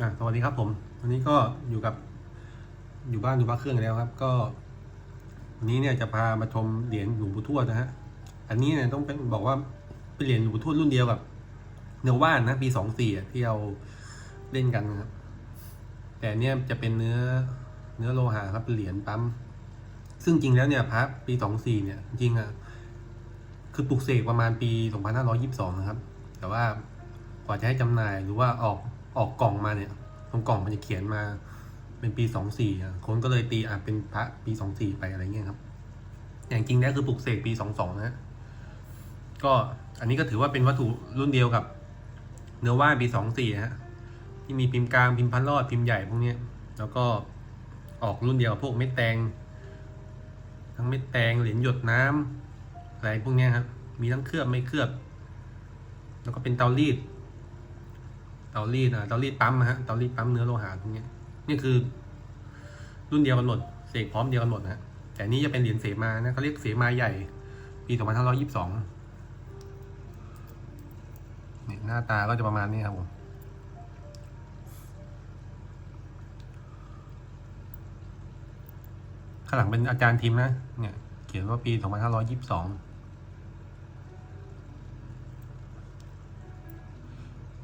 อะสวัสดีครับผมวันนี้ก็อยู่กับอยู่บ้านอยู่บ้านเครื่องอีกแล้วครับ ก็วันนี้เนี่ยจะพามาชมเหรียญหลวงปู่ทวดนะฮะอันนี้เนี่ยต้องเป็นบอกว่าเป็นเหรียญหลวงปู่ทวดรุ่นเดียวกับเนื้อว่านนะปีสองสี่ที่เราเล่นกันนะครับ แต่เนี่ยจะเป็นเนื้อเนื้อโลหะครับเป็นเหรียญปั๊ม ซึ่งจริงแล้วเนี่ยพระปีสองสี่เนี่ย จริงอะคือปลุกเสกประมาณปีสองพันห้าร้อยี่สิบสองนะครับ แต่ว่ากว่าจะให้จำหน่ายหรือว่าออก ออกกล่องมาเนี่ยตรงกล่องมันจะเขียนมาเป็นปีสองสี่คนก็เลยตีอะเป็นพระปีสองสี่ไปอะไรเงี้ยครับ อย่างจริงแล้วคือปลุกเสกปีสองสองนะฮะก็อันนี้ก็ถือว่าเป็นวัตถุรุ่นเดียวกับ เนื้อว่านปีสองสี่ฮะที่มีพิมพ์กลางพิมพ์พันรอดพิมพ์ใหญ่พวกเนี้ยแล้วก็ออกรุ่นเดียวกับพวกเม็ดแตง ทั้งเม็ดแตงเหรียญหยดน้ำอะไรพวกเนี้ยครับมีทั้งเคลือบไม่เคลือบ แล้วก็เป็นเตารีด เตารีดอะเตารีดปั๊มนะฮะเตารีดปั๊มเนื้อโลหะพวกเนี้นี่คือ รุ่นเดียวกันหมดเสกพร้อมเดียวกันหมดนะแต่นี่จะเป็นเหรียญเสมานะเขาเรียกเสมาใหญ่ ปี2522เนี่ยหน้าตาก็จะประมาณนี้ครับผมข้างหลังเป็นอาจารย์ทีมนะ เนี่ย เขียนว่าปี2522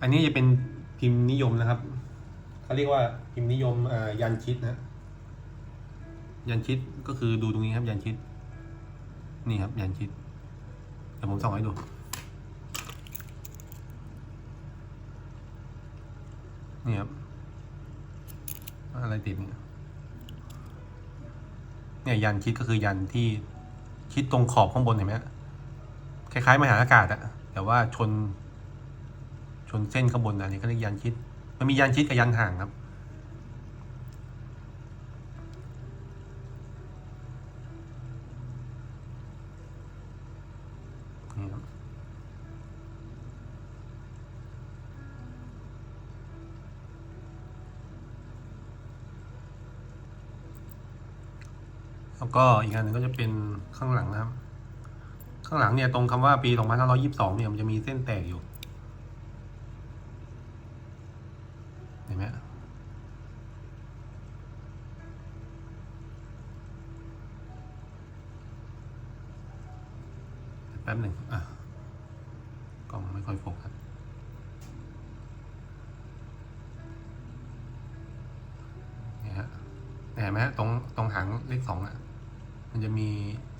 อันนี้จะเป็น พิมพ์นิยมนะครับเขาเรียกว่าพิมพ์นิยมยันชิดนะยันชิดก็คือดูตรงนี้ครับ ยันชิด นี่ครับ ยันชิดเดี๋ยวผมส่องให้ดู นี่ครับ อะไรติดเนี่ยเนี่ยยันชิดก็คือยันที่ชิดตรงขอบข้างบนเห็นไหมคล้ายๆมหาอากาศอะแต่ว่าชน นเส้นข้างบนอันนี้ก็เรียกยันชิด มันมียันชิดกับยันห่างครับ นี่ครับแล้วก็อีกอันหนึ่งก็จะเป็นข้างหลังนะครับ ข้างหลังเนี่ยตรงคำว่าปี 2522 เนี่ยมันจะมีเส้นแตกอยู่ เห็นไหมแป๊บหนึ่งอะกล้องไม่ค่อยโฟกัสเนี่ยฮะเห็นไหมฮะตรงตรงหางเลขสองอะ มันจะมี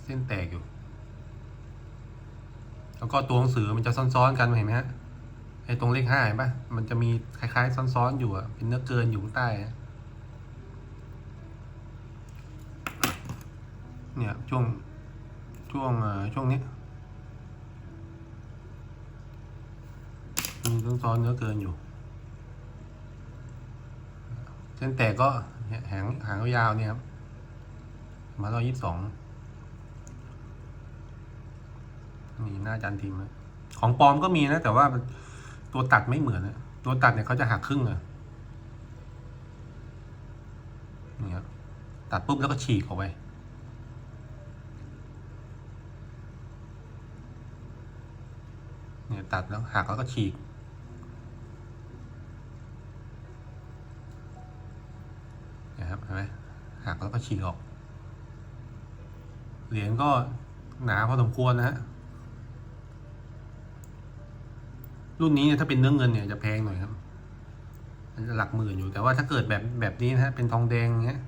เส้นแตกอยู่ แล้วก็ตัวหนังสือมันจะซ้อนๆกันเห็นไหมฮะ ไอ้ตรงเลขห้าเห็นปะมันจะมีคล้ายๆ ซ้อนๆอยู่อะเป็นเนื้อเกินอยู่ข้างใต้อะเนี่ยช่วงช่วงช่วงนี้มีซ้อนๆเนื้อเกินอยู่ เส้นแตกก็เนี่ยหางหางยาวเนี่ยครับมาร้อยยี่สิบสองนี่หน้าจันทีมนะของปลอมก็มีนะ แต่ว่า ตัวตัดไม่เหมือนนะตัวตัดเนี่ยเขาจะหักครึ่งอะนี่ครับตัดปุ๊บแล้วก็ฉีกออกไปเนี่ยตัดแล้วหักแล้วก็ฉีก นะครับเห็นไหมหักแล้วก็ฉีกออก เหรียญก็หนาพอสมควรนะฮะ รุ่นนี้เนี่ยถ้าเป็นเนื้อเงินเนี่ยจะแพงหน่อยครับมันจะหลักหมื่นอยู่แต่ว่าถ้าเกิดแบบแบบนี้นะฮะเป็นทองแดงเงี้ย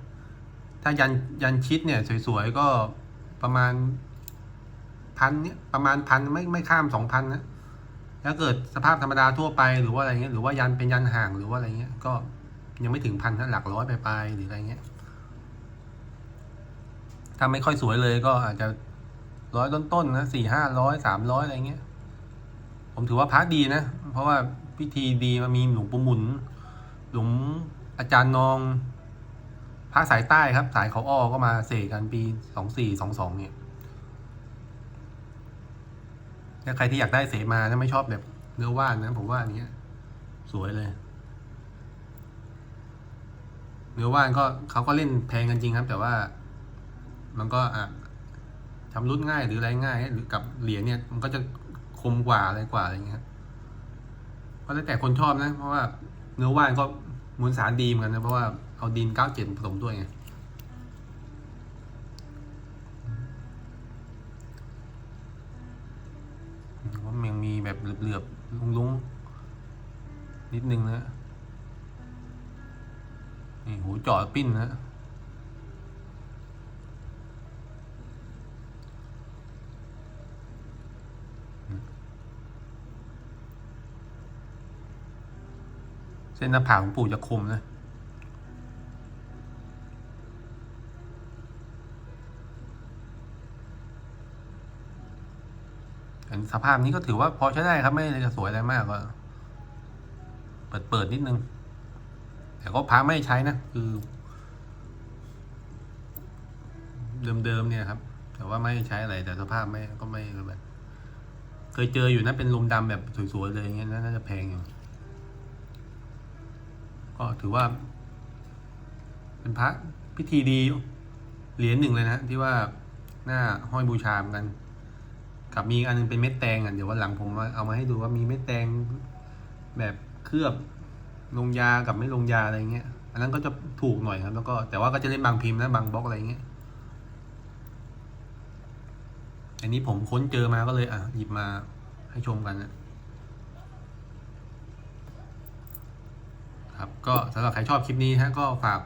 ถ้ายันยันชิดเนี่ยสวยๆก็ประมาณพันเนี่ยประมาณพันไม่ไม่ข้ามสองพันนะถ้าเกิดสภาพธรรมดาทั่วไปหรือว่าอะไรเงี้ยหรือว่ายันเป็นยันห่างหรือว่าอะไรเงี้ยก็ยังไม่ถึงพันถ้าหลักร้อยไปๆหรืออะไรเงี้ยถ้าไม่ค่อยสวยเลยก็อาจจะร้อยต้นๆนะสี่ห้าร้อยสามร้อยอะไรเงี้ย ผมถือว่าพระดีนะ เพราะว่าพิธีดีมามีหลวงปู่หมุน หลวงอาจารย์นองพระสายใต้ครับ สายเขาอ้อก็มาเสกกันปีสองสี่สองสองเนี่ยถ้าใครที่อยากได้เสมาถ้าไม่ชอบแบบเนื้อว่านนะผมว่าอันนี้สวยเลย เนื้อว่านก็เขาก็เล่นแพงกันจริงครับ แต่ว่า มันก็อะชำรุดง่ายหรืออะไรง่ายหรือกับเหรียญเนี่ยมันก็จะ คมกว่าอะไรกว่าอะไรเงี้ยครับก็แล้วแต่คนชอบนะ เพราะว่าเนื้อว่านก็มวลสารดีเหมือนกันนะ เพราะว่าเอาดินเก้าเจ็ดผสมด้วยไงว่ามันยังมีแบบเหลือบๆลุงๆ นิดนึงนะนี่หูเจาะปิ้นนะ เส้นหน้าผากของปู่จะคมนะอันสภาพนี้ก็ถือว่าพอใช้ได้ครับไม่ได้จะสวยอะไรมากก็เปิดเปิดนิดนึง แต่ก็พาไม่ใช้นะ คือ เดิมๆเนี่ยครับ แต่ว่าไม่ใช้อะไรแต่สภาพไม่ก็ไม่แบบเคยเจออยู่นะเป็นลมดำแบบสวยๆเลยอย่างเงี้ยน่าจะแพงอยู่ ก็ถือว่า เป็นพระพิธีดีเหรียญหนึ่งเลยนะที่ว่าหน้าห้อยบูชาเหมือนกัน กับมีอันหนึงเป็นเม็ดแตงอะเดี๋ยววันหลังผมเอามาให้ดูว่ามีเม็ดแตงแบบเคลือบลงยากับไม่ลงยาอะไรเงี้ย อันนั้นก็จะถูกหน่อยครับ แล้วก็แต่ว่าก็จะเล่นบางพิมพ์นะบางบล็อกอะไรเงี้ย อันนี้ผมค้นเจอมาก็เลยอะหยิบมาให้ชมกันนะ ครับก็สำหรับใครชอบคลิปนี้ฮะก็ฝาก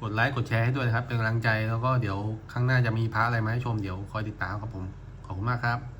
กดไลค์กดแชร์ให้ด้วยนะครับ เป็นกำลังใจแล้วก็เดี๋ยวครั้งหน้าจะมีพระอะไรมาให้ชมเดี๋ยวคอยติดตามครับผม ขอบคุณมากครับ